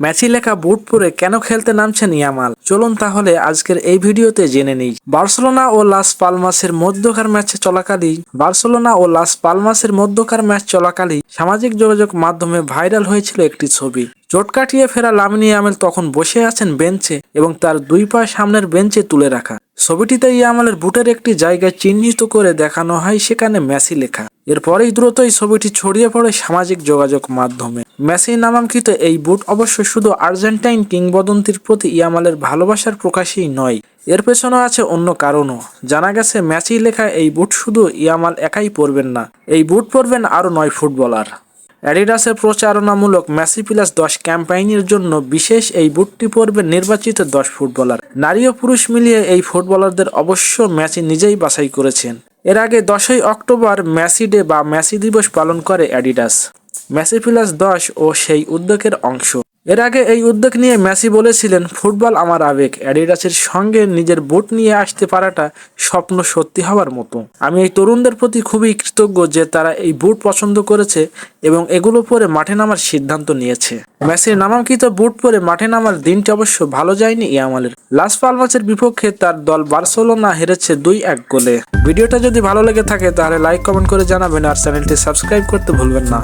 Matchy লেখা বুট পরে কেন খেলতে নামছেন ইয়ামাল চলুন তাহলে আজকের এই ভিডিওতে জেনে নিই। বার্সেলোনা ও লাস পালমাসের মধ্যকার ম্যাচে চলাকালী বার্সেলোনা ও লাস পালমাসের মধ্যকার ম্যাচ চলাকালী সামাজিক যোগাযোগ মাধ্যমে ভাইরাল হয়েছিল একটি ছবি। চোট কাটিয়ে ফেরা লামিনী আমেল তখন বসে আছেন বেঞ্চে এবং তার দুই পা সামনের বেঞ্চে তুলে রাখা। ছবিটিতে ইয়ামালের বুটের একটি জায়গায় চিহ্নিত করে দেখানো হয়, সেখানে মেসি লেখা। এরপরেই দ্রুতই ছবিটি ছড়িয়ে পড়ে সামাজিক যোগাযোগ মাধ্যমে। মেসি নামাঙ্কিত এই বুট অবশ্য শুধু আর্জেন্টাইন কিংবদন্তির প্রতি ইয়ামালের ভালোবাসার প্রকাশই নয়, এর পেছনে আছে অন্য কারণও। জানা গেছে ম্যাচি লেখা এই বুট শুধু ইয়ামাল একাই পরবেন না, এই বুট পরবেন আরও নয় ফুটবলার। অ্যাডিডাসের প্রচারণামূলক ম্যাসি প্লাস দশ ক্যাম্পাইনের জন্য বিশেষ এই বুটটি পরবে নির্বাচিত দশ ফুটবলার। নারী ও পুরুষ মিলিয়ে এই ফুটবলারদের অবশ্য ম্যাচে নিজেই বাছাই করেছেন। এর আগে দশই অক্টোবর ম্যাসি ডে বা ম্যাসি দিবস পালন করে অ্যাডিডাস। ম্যাসি প্লাস দশ ও সেই উদ্যোগের অংশ। এর আগে এই উদ্যোগ নিয়ে মেসি বলেছিলেন, ফুটবল আমার আবেগ। অ্যাডিডাসের সঙ্গে নিজের বুট নিয়ে আসতে পারাটা স্বপ্ন সত্যি হওয়ার মতো। আমি এই তরুণদের প্রতি খুবই কৃতজ্ঞ যে তারা এই বুট পছন্দ করেছে এবং এগুলো পরে মাঠে নামার সিদ্ধান্ত নিয়েছে। মেসির নামাঙ্কিত বুট পরে মাঠে নামার দিনটি অবশ্য ভালো যায়নি ইয়ামালের। লাস পালমাসের বিপক্ষে তার দল বার্সেলোনা হেরেছে দুই এক গোলে। ভিডিওটা যদি ভালো লেগে থাকে তাহলে লাইক, কমেন্ট করে জানাবেন আর চ্যানেলটি সাবস্ক্রাইব করতে ভুলবেন না।